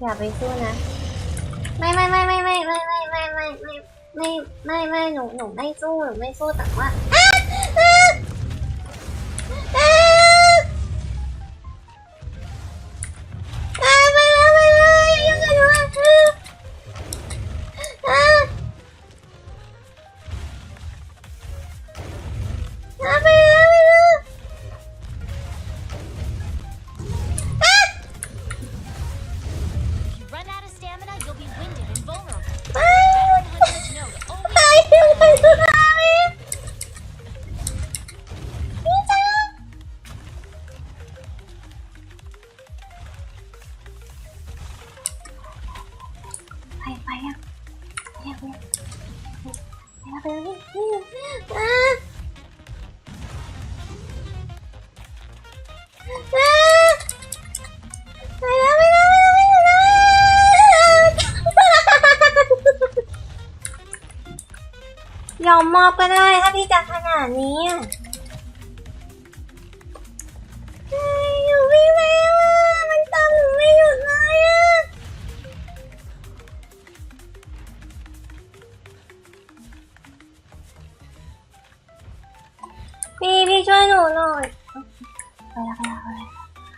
อย่าไปสู้นะไม่ไม่ไม่ไม่ไม่ไม่ไม่ไม่ไม่ไม่ไม่ไม่ไม่หนูหนูไม่สู้หนูไม่สู้แต่ว่า วไปแล้วไปแล้วไปแล้วยอมมอบก็ได้ถ้าพี่จะขนาดนี้ いのもの。ほらほらほら。